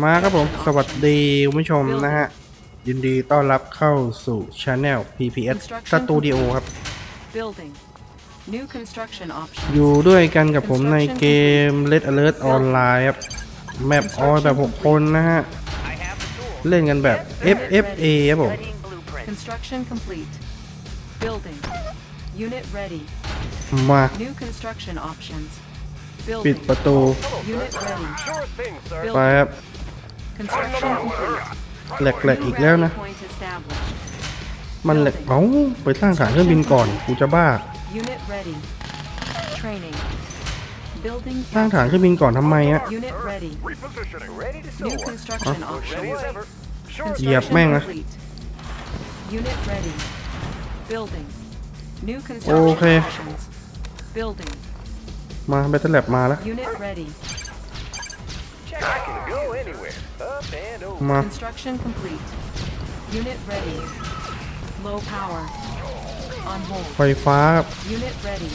มาครับผมสวัสดีคุณผู้ชมนะฮะ ยินดีต้อนรับเข้าสู่ช anel PPS Studio ครับ Building. New construction options. อยู่ด้วยกันกับผมในเกม Red Alert Online ครับ แมปออยแบบ 6 คนนะฮะ เล่นกันแบบ FFA ครับผม Construction complete. Building. Unit ready. มา New construction options. ปิด Building. ประตู Unit ready. ไป Building. ครับ Construction complete. แหลกๆอีกแล้วนะ New rally point established. มันแหลกเอ้าไปสร้างฐานเครื่องบินก่อนกูจะบ้า Unit ready. Training. Building. สร้างฐานเครื่องบินก่อนทำไมอะ Unit ready. Repositioning. Ready to New soar. construction Ready options. as ever. Sure. Construction เหยียบแม่งนะ complete. Unit ready. Building. New โอ construction เค options. Building. มาเบตเตอร์แลบมาแล้ว Unit ready. Check. I can go anywhere. Up and over. มา Construction complete. Unit ready. Low power. On ไฟ hold. ฟ้าครับ Unit ready.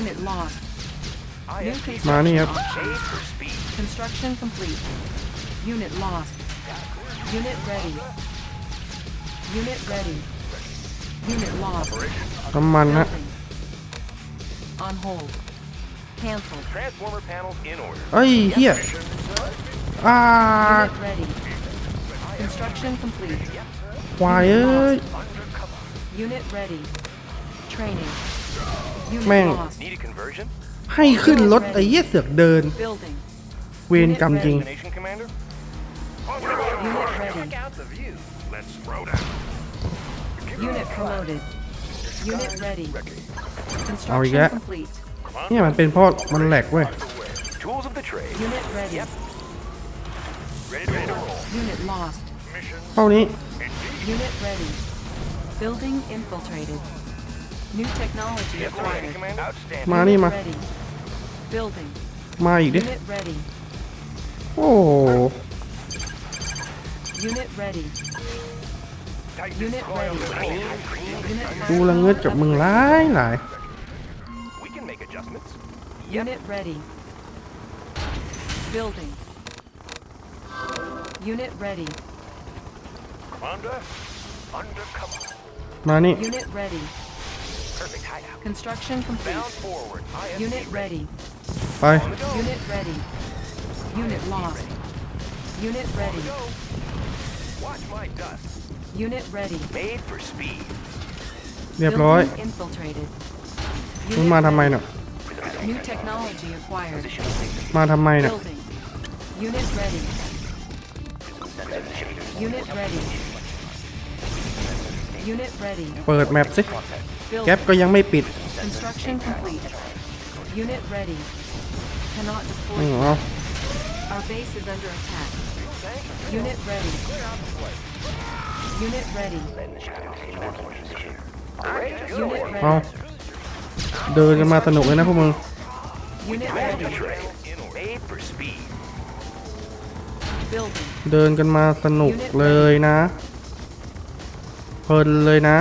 Unit lost. New ISP มานี่ครับ construction made options. for speed. Construction complete. Unit lost. Unit ready. Unit ready. Unit lost. น้ำมันฮะ Building. On hold. Cancelled. Transformer panels in order. เอ้ยเฮียอ่า Unit ready. Construction complete. ควายเอ้ย Unit ready. Training. Unit Man. lost. Need a conversion? ให้ขึ้นรถไอ้เหี้ยเสือกเดิน Building. เวรกรรมจริง Destination, Commander? Unit ready. Check out the view. Let's throw down. Unit promoted. Unit ready. เอาอีกแล้ว Construction complete. เนี่ยมันเป็นเพราะมันแหลกเว้ย Tools of the trade. Unit ready. Ready to roll. Unit lost. Mission เท่านี้ Unit ready. Building infiltrated. New technology Yes, sir, acquired. Commander. Outstanding. มานี่ Unit มา ready. Building. มาอีกดิ Unit ready. โอ้โห Unit ready. Tighten Unit coil ready. clean, clean. Unit กูละเงิดกับมึงหลายหลาย We can make adjustments. Unit ready. Building. Unit ready. Commander, under cover. มานี่ Unit ready. Perfect hideout. Construction complete. Bound forward. ISP Unit ready. ไป On the go. Unit ready. Unit lost. Unit ready. Go. Watch my dust. Unit ready. Made for speed. เรียบร้อย Building infiltrated. มึง Unit มาทำไม ready. เนาะ New technology acquired. มาทำไมเนาะ Building. Unit ready. Unit ready. Unit ready. เปิดแมปสิ Building. แก๊ปก็ยังไม่ปิด Construction complete. Unit ready. Cannot อื deploy. มเอา Our base is under attack. Unit ready. Unit ready. Unit เอา ready. เดินกันมาสนุกเลยนะพวกมึง Unit Made ready. to trail. Made for speed. Building. เดินกันมาสนุกเลยนะเพลินเลยนะ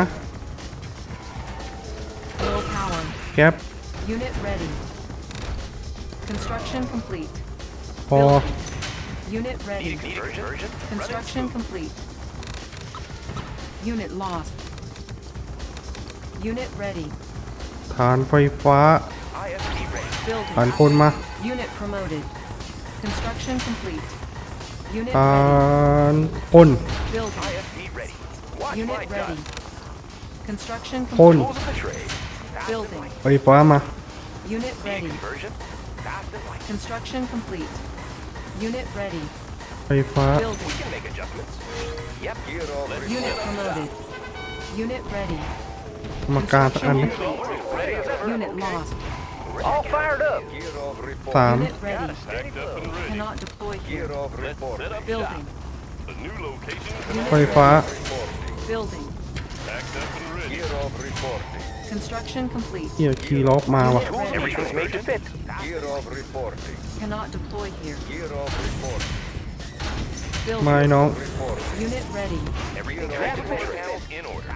Low power. แก๊ป Unit ready. Construction complete. พอ Unit Need ready. a conversion? Construction complete. Unit lost. Unit ready. ฐานไฟฟ้า ISP ready. ฐาน Building. คนมา Unit promoted. Construction complete. Unit ฐา ready. นคน Building. ISP ready. Watch Unit my ready. dust. Construction คน complete. Tools of the trade. Building. ไฟฟ้ามา Unit Need a ready. conversion? Fast and light. Construction complete. Unit ready. ไฟฟ้า Building. We can make adjustments. Yep. Gear over. Unit promoted. Unit ready. กรรมการสักอัน Construction นะ complete. Ready as ever. Unit lost. All fired up. สาม Unit ready. Cannot deploy here. Building. The new location Unit ไฟฟ้า ready. Building. packed up and ready. Construction complete. เฮียคีย์ล็อกมาว่ะ Unit ready. Everything's made to fit. Cannot deploy here. ไม่ Building. น้อง Unit ready. Everything transformer panels in order.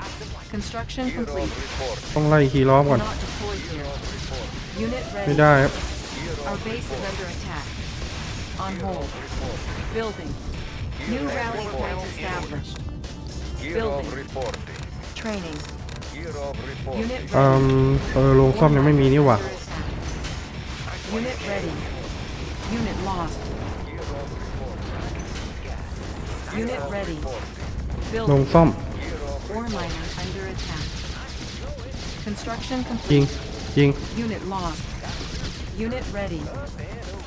Construction complete. ต้องไล่คีย์ล็อกก่อน Cannot deploy here. Unit ไม่ ready. ได้ครับ Our base is under attack. On hold. Building. New rally point established. Gear of Building. reporting. Training. Gear of reporting. Unit เอ่ ready. มเออโรงซ่อมยังไม่มีนี่หว่า Under attack. Unit ready. Unit lost. Unit ready. โรง Building. ซ่อม Ore miner under attack. Construction ยิง complete. ยิง Unit lost. Unit ready.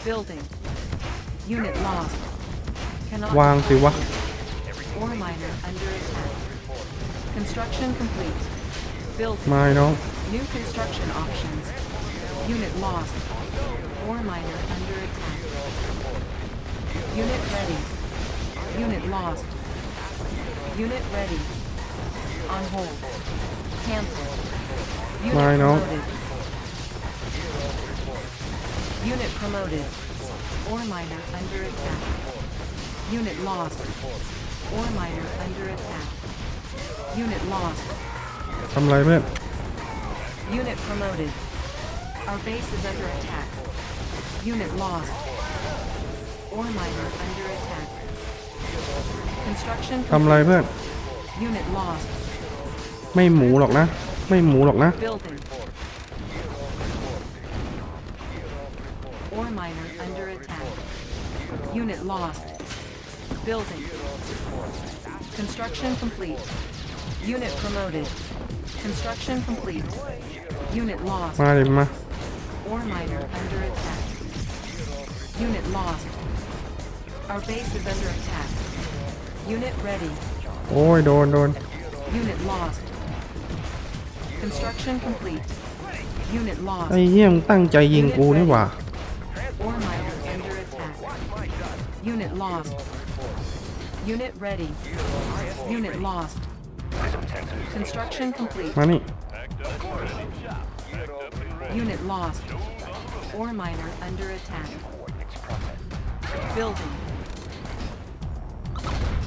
Building. Unit lost. Cannot วางสิวะ Ore miner under attack. Construction complete. Building. มาไอ้น้อง New construction options. Unit lost. Ore miner under attack. Unit ready. Unit lost. Unit ready. On hold. Cancel. Unit Mine out. promoted. Unit promoted. Ore miner under attack. Unit lost. Ore miner under attack. Unit lost. ทำไรเพื่อน Unit promoted. Our base is under attack. Unit lost. Ore miner under attack. Construction ทำไร complete. เพื่อน Unit lost. ไม่หมูหรอกนะ ไม่หมูหรอกนะ Building. Ore miner under attack. Unit lost. Building. Construction complete. Unit promoted. Construction complete. Unit lost. มาเลยมา Ore miner under attack. Unit lost. Our base is under attack. Unit ready. โอ้ยโดนโดน Unit lost. Construction complete. Unit lost. ไอ้เหี้ยมงตั้งใจยิงกูนี่หว่า Ore miner under attack. Unit lost. Unit ready. Unit lost. Construction complete. Money. Unit lost. Ore miner under attack. Building.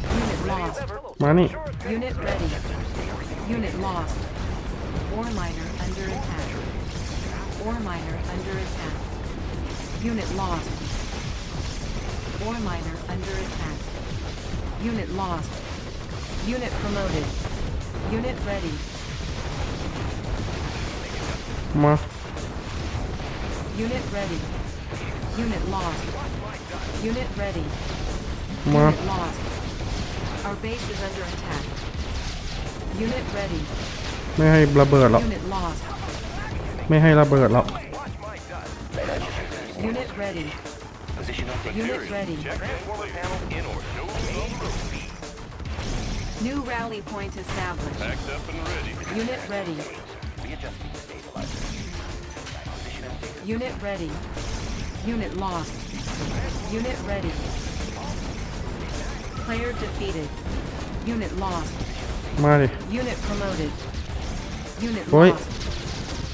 Unit lost. Money. Unit ready. Unit lost. Ore miner under attack. Ore miner under attack. Unit lost. Ore miner under attack. Unit lost. Unit promoted. Unit ready. มา Unit ready. Unit lost. Unit ready. มา Unit lost. Our base is under attack. Unit ready. ไม่ให้ระเบิดหรอก Unit lost. ไม่ให้ระเบิดหรอก Unit ready. Position up. Unit ready. Check Transformer panel in order. No New rally point established. Packed up and ready. Unit ready. Unit ready. Unit lost. Unit ready. Player defeated. Unit lost. Money. Unit promoted. Unit lost.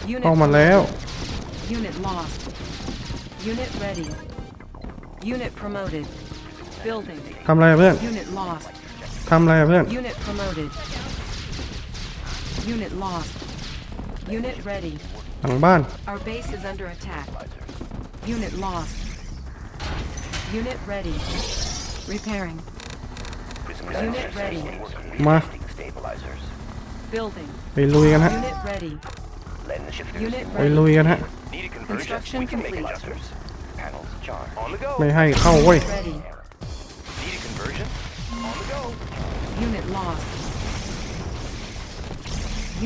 Unit, promoted. Unit lost. Unit lost. Unit ready. Unit promoted. Building. ทำไรอะเพื่อน Unit lost. ทำไรอะเพื่อน Unit promoted. Unit lost. Unit ready. หลังบ้าน Our base is under attack. Unit lost. Unit ready. Repairing. Unit ready. มา Building. ไปลุยกันฮะ Unit ready. Unit ไปลุย ready. กันฮะ Need a conversion? Construction complete. Panels charged. On the go. ไม่ให้เข้าเว้ย Ready. Need a conversion? On the go. Unit lost.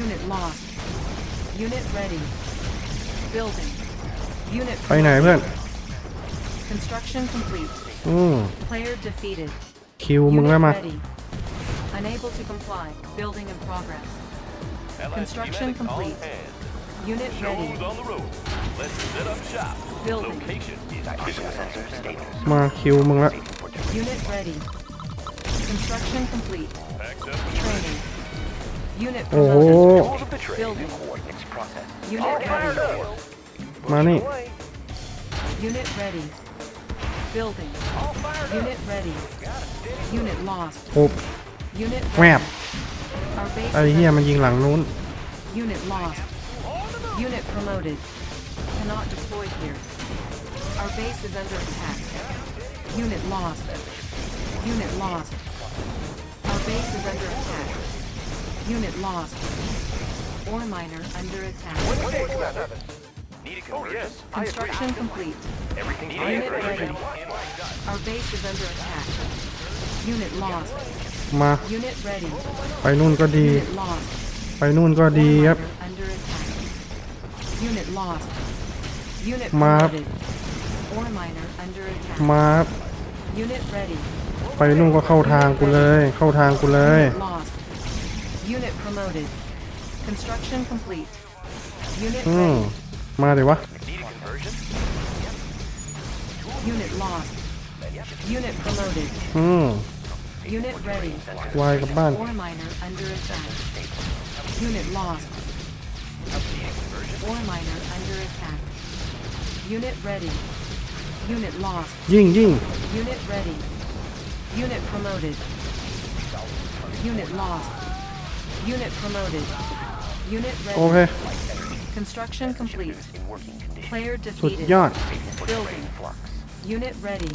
Unit lost. Unit ready. Building. Unit ไปไหนเพื่อน Construction complete. อืม Player defeated. คิวมึง Unit แล้วมา ready. Unable to comply. Building in progress. Allied Construction schematics on complete. hand. Unit ready. Shows on the road. Let's set up shop. Building. Location is มาคิวมึงละ Unit ready. Construction complete. packed up and Training. Unit โอ้โห promoted. Tools of the trade. Building. Coordinates processed. Unit ready. มานี่ Unit ready. Building. Unit ready. Unit lost. โอ้ Unit แวบ ready. Our base ไอ้ is เหี้ย under- มันยิงหลังนู้น Unit lost. Unit promoted. Cannot deploy here. Our base is under attack. Unit lost. Unit lost. Our base is under attack. Unit lost. Ore miner under attack. Need a Oh, conversion? yes, I agree. Construction complete. Everything I Unit agree. ready. Our base is under attack. Unit lost. มา Unit ready. ไปนู่นก็ดี Unit lost. ไปนู่นก็ Ore ดีครับ miner under attack. Unit lost. Unit Map. promoted. Ore miner under attack. มาครับ Unit ready. ไปนู่นก็เข้าทางกูเลย เข้าทางกูเลย Unit lost. Unit promoted. Construction complete. Unit อืม ready. มาเดี๋ยววะ Need a conversion? Unit lost. Unit promoted. อืม Unit ready. วายกลับบ้าน Ore miner under attack. Unit lost. Ore miner under attack. Unit ready. Unit lost. ยิ่งยิ่ง Unit ready. Unit promoted. Unit lost. Unit promoted. Unit โอเค ready. Construction complete. Player สุด defeated. ยอด Building. Unit ready.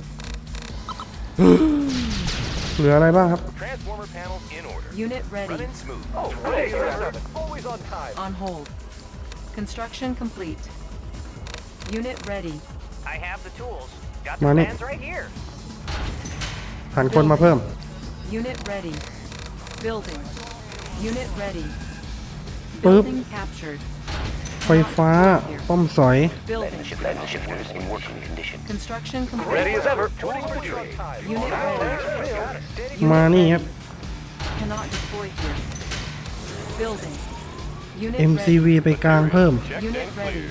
เหลืออะไรบ้างครับ Transformer panels in order. Unit ready. Running smooth. Oh, ready, seven. Always on time. On hold. Construction complete. Unit ready. I have the tools. Got the Money. plans right here. หันคนมาเพิ่ม Unit ready. Building. Unit ready. Boop. Building captured. ไฟฟ้า ป้อมสอย Building. Construction complete. Ready as ever. Always on time. Unit ready. Unit มานี่ ready. ครับ Cannot deploy here. Building. Unit MCV ready. ไปกลางเพิ่ม Unit ready.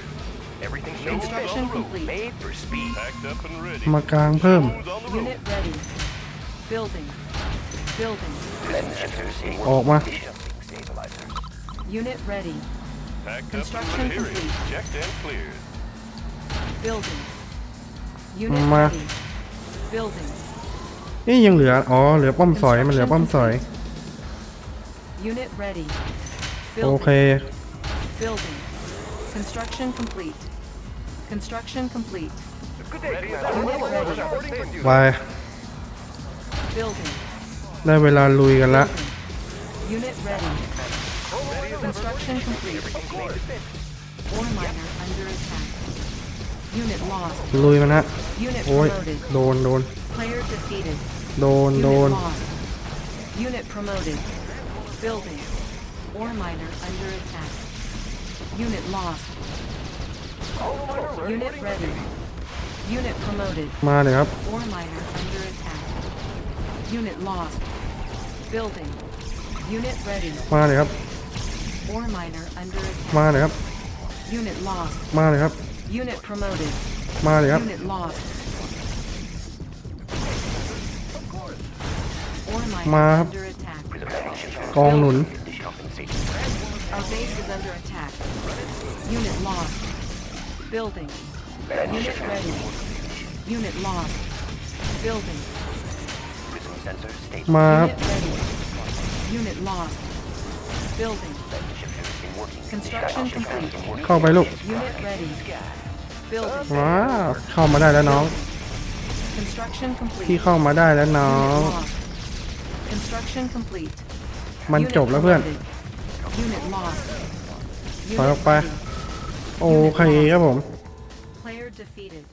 Everything's Construction on the road. complete. Made for speed. Packed up and ready. มากลางเพิ่ม Unit ready. Building. Building. ออกมา Unit ready. Packed Construction complete. Checked and cleared. Building. Unit Ma. ready. Building. นี่ยังเหลือ อ๋อ เหลือป้อมสอย มันเหลือป้อมสอย Unit ready. โอ Building. เค Building. Construction complete. Construction complete. Good day, Unit Commander. ready. Reporting for duty. ไป Building. ได้เวลาลุยกันละ Building. Unit ready. Construction complete. Ore miner under attack. Unit lost. ลุยมันฮะ Unit โอ้ย promoted. โดน โดน Player defeated. โดน โด Unit น lost. Unit promoted. Building. Ore miner under attack. Unit lost. Unit ready. Unit promoted. มาเลยครับ Ore miner under attack. Unit lost. Building. Unit ready. มาเลยครับ Ore miner under attack. มาเลยครับ Unit lost. มาเลยครับ Unit promoted. มาเลยครับ Unit lost. Ore Ma. miner under attack. กองหนุน Our base is under attack. Unit lost. Building. Unit ready. Unit lost. Building. มาครับ Unit ready. Unit lost. Building. Construction complete. เข้าไปลูก Unit ready. Building. ว้าวเข้ามาได้แล้วน้อง Construction พี่ complete. เข้ามาได้แล้วน้อง Unit lost. Construction complete. มัน Unit จบแล้วเพื่อน promoted. Unit lost. ถอยอ Unit อกไป ready. โอเคครับผม Player defeated.